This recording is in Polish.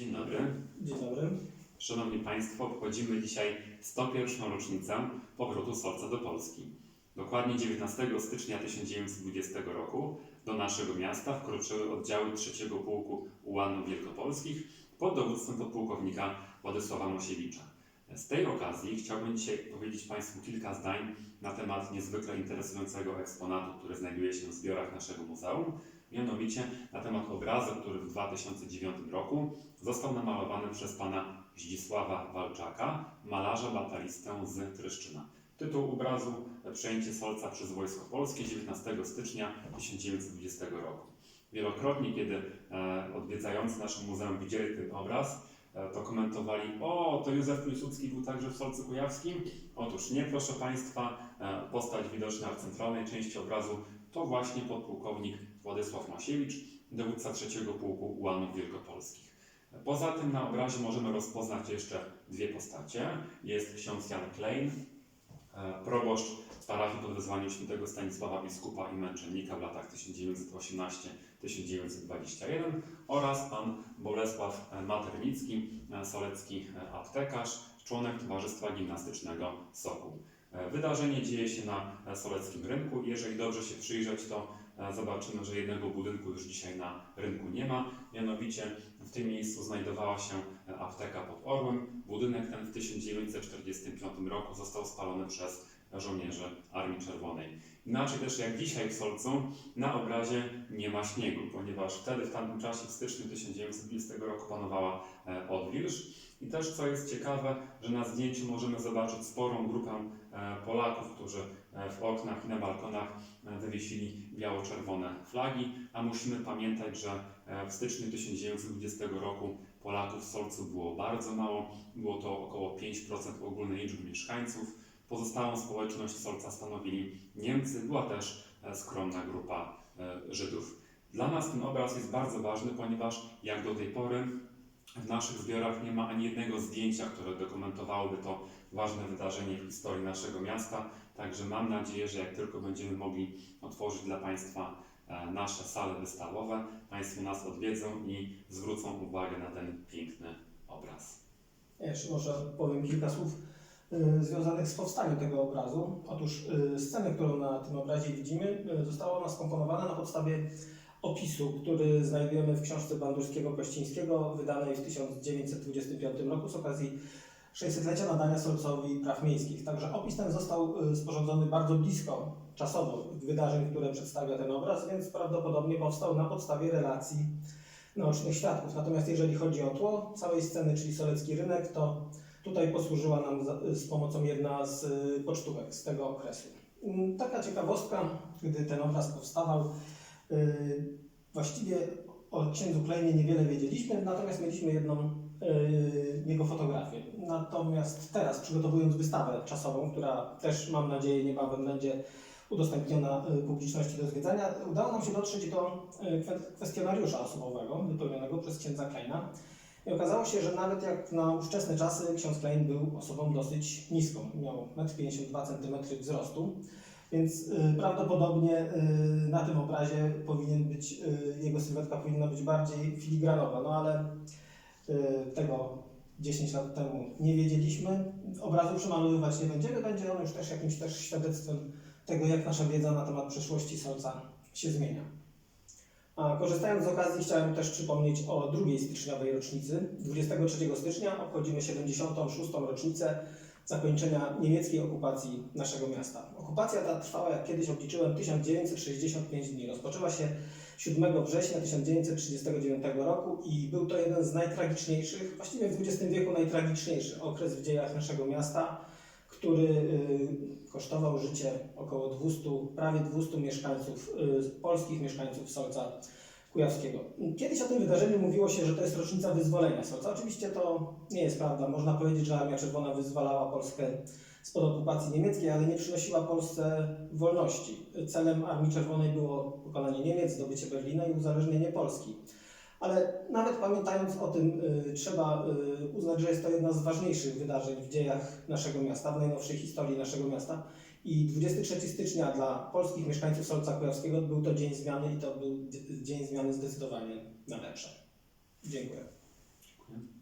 Dzień dobry. Dzień dobry. Szanowni Państwo, obchodzimy dzisiaj 101. rocznicę powrotu Solca do Polski. Dokładnie 19 stycznia 1920 roku do naszego miasta wkroczyły oddziały III Pułku Ułanów Wielkopolskich pod dowództwem podpułkownika Władysława Mosiewicza. Z tej okazji chciałbym dzisiaj powiedzieć Państwu kilka zdań na temat niezwykle interesującego eksponatu, który znajduje się w zbiorach naszego muzeum, mianowicie na temat obrazu, który w 2009 roku został namalowany przez pana Zdzisława Walczaka, malarza batalistę z Tryszczyna. Tytuł obrazu Przejęcie Solca przez Wojsko Polskie 19 stycznia 1920 roku. Wielokrotnie, kiedy e, odwiedzający nasze muzeum widzieli ten obraz, e, to komentowali, o, to Józef Piłsudski był także w Solcu Kujawskim? Otóż nie, proszę Państwa, e, postać widoczna w centralnej części obrazu to właśnie podpułkownik Władysław Masiewicz, dowódca trzeciego Pułku Ułanów Wielkopolskich. Poza tym na obrazie możemy rozpoznać jeszcze dwie postacie. Jest ksiądz Jan Klein, e, proboszcz parafii pod wezwaniem świętego Stanisława Biskupa i męczennika w latach 1918-1921 oraz pan Bolesław Maternicki, e, solecki e, aptekarz, członek Towarzystwa Gimnastycznego Sokół. E, Wydarzenie dzieje się na e, soleckim rynku. Jeżeli dobrze się przyjrzeć, to e, zobaczymy, że jednego budynku już dzisiaj na rynku nie ma. Mianowicie w tym miejscu znajdowała się apteka pod Orłem. Budynek ten w 1945 roku został spalony przez żołnierzy Armii Czerwonej. Inaczej też jak dzisiaj w Solcu na obrazie nie ma śniegu, ponieważ wtedy w tamtym czasie w styczniu 1920 roku panowała e, odwilż. I też co jest ciekawe, że na zdjęciu możemy zobaczyć sporą grupę e, Polaków, którzy w oknach i na balkonach e, wywiesili biało-czerwone flagi, a musimy pamiętać, że e, w styczniu 1920 roku Polaków w Solcu było bardzo mało, było to około 5% ogólnej liczby mieszkańców. Pozostałą społeczność Solca stanowili Niemcy, była też e, skromna grupa e, Żydów. Dla nas ten obraz jest bardzo ważny, ponieważ jak do tej pory w naszych zbiorach nie ma ani jednego zdjęcia, które dokumentowałoby to ważne wydarzenie w historii naszego miasta. Także mam nadzieję, że jak tylko będziemy mogli otworzyć dla Państwa e, nasze sale wystawowe, Państwo nas odwiedzą i zwrócą uwagę na ten piękny obraz. Ja jeszcze może powiem kilka słów y, związanych z powstaniem tego obrazu. Otóż y, scenę, którą na tym obrazie widzimy, została ona skomponowana na podstawie opisu, który znajdujemy w książce Bandurskiego Kościńskiego, wydanej w 1925 roku z okazji 600-lecia nadania Solcowi praw miejskich. Także opis ten został y, sporządzony bardzo blisko czasowo wydarzeń, które przedstawia ten obraz, więc prawdopodobnie powstał na podstawie relacji naocznych świadków. Natomiast jeżeli chodzi o tło całej sceny, czyli Solecki Rynek, to tutaj posłużyła nam za, z pomocą jedna z y, pocztówek z tego okresu. Mm, Taka ciekawostka, gdy ten obraz powstawał, y, właściwie o księdzu Kleinie niewiele wiedzieliśmy, natomiast mieliśmy jedną y, jego fotografię. Natomiast teraz, przygotowując wystawę czasową, która też mam nadzieję niebawem będzie udostępniona y, publiczności do zwiedzania, udało nam się dotrzeć do kwe- kwestionariusza osobowego wypełnionego przez księdza Kleina. I okazało się, że nawet jak na ówczesne czasy ksiądz Klein był osobą dosyć niską. Miał 1,52 cm wzrostu, więc y, prawdopodobnie y, na tym obrazie powinien być, y, jego sylwetka powinna być bardziej filigranowa, no ale y, tego 10 lat temu nie wiedzieliśmy. Obrazu przemalowywać nie będziemy, będzie on już też jakimś też świadectwem tego, jak nasza wiedza na temat przeszłości Solca się zmienia. A korzystając z okazji, chciałem też przypomnieć o drugiej styczniowej rocznicy. 23 stycznia obchodzimy 76. rocznicę zakończenia niemieckiej okupacji naszego miasta. Okupacja ta trwała, jak kiedyś obliczyłem, 1965 dni. Rozpoczęła się 7 września 1939 roku i był to jeden z najtragiczniejszych, właściwie w XX wieku najtragiczniejszy okres w dziejach naszego miasta, który y, kosztował życie około 200, prawie 200 mieszkańców, y, polskich mieszkańców Solca Kujawskiego. Kiedyś o tym wydarzeniu mówiło się, że to jest rocznica wyzwolenia Solca. Oczywiście to nie jest prawda. Można powiedzieć, że Armia Czerwona wyzwalała Polskę spod okupacji niemieckiej, ale nie przynosiła Polsce wolności. Celem Armii Czerwonej było pokonanie Niemiec, zdobycie Berlina i uzależnienie Polski. Ale nawet pamiętając o tym, y, trzeba y, uznać, że jest to jedno z ważniejszych wydarzeń w dziejach naszego miasta, w najnowszej historii naszego miasta. I 23 stycznia dla polskich mieszkańców Solca Kujawskiego był to dzień zmiany i to był dzień zmiany zdecydowanie na lepsze. Dziękuję. Dziękuję.